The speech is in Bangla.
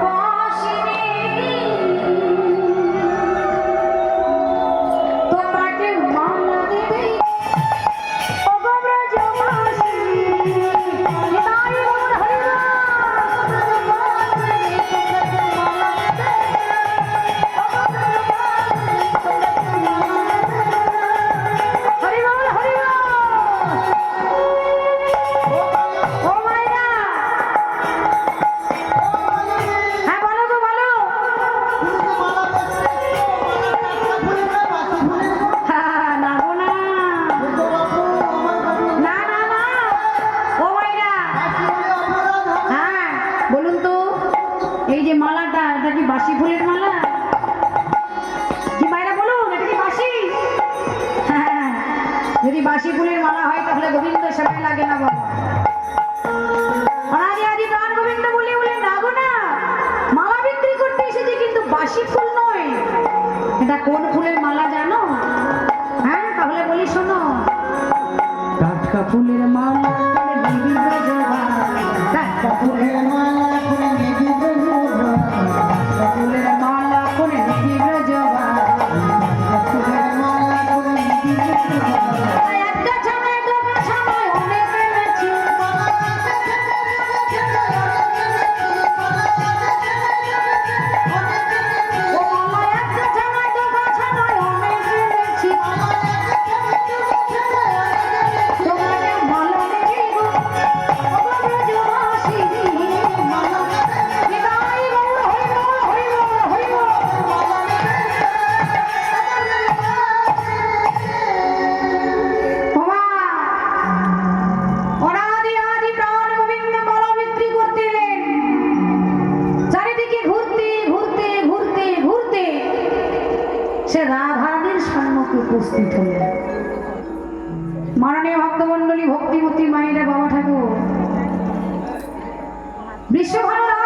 Боже যে মালাটা এটা কি বাসি ফুলের মালা? কি মাইরা বলুন এটা কি বাসি যদি বাসি ফুলের মালা হয়, তাহলে গোবিন্দ সময় লাগে না ফুল নয়। এটা কোন ফুলের মালা জানো? হ্যাঁ তাহলে বলি শোনো। টাটকা ফুলের মালা সে রাধারানীর সম্মুখে উপস্থিত হলেন। মাননীয় ভক্তমন্ডলী ভক্তিমতী মাইরা বাবা ঠাকুর। বিশ্বভানু রাজ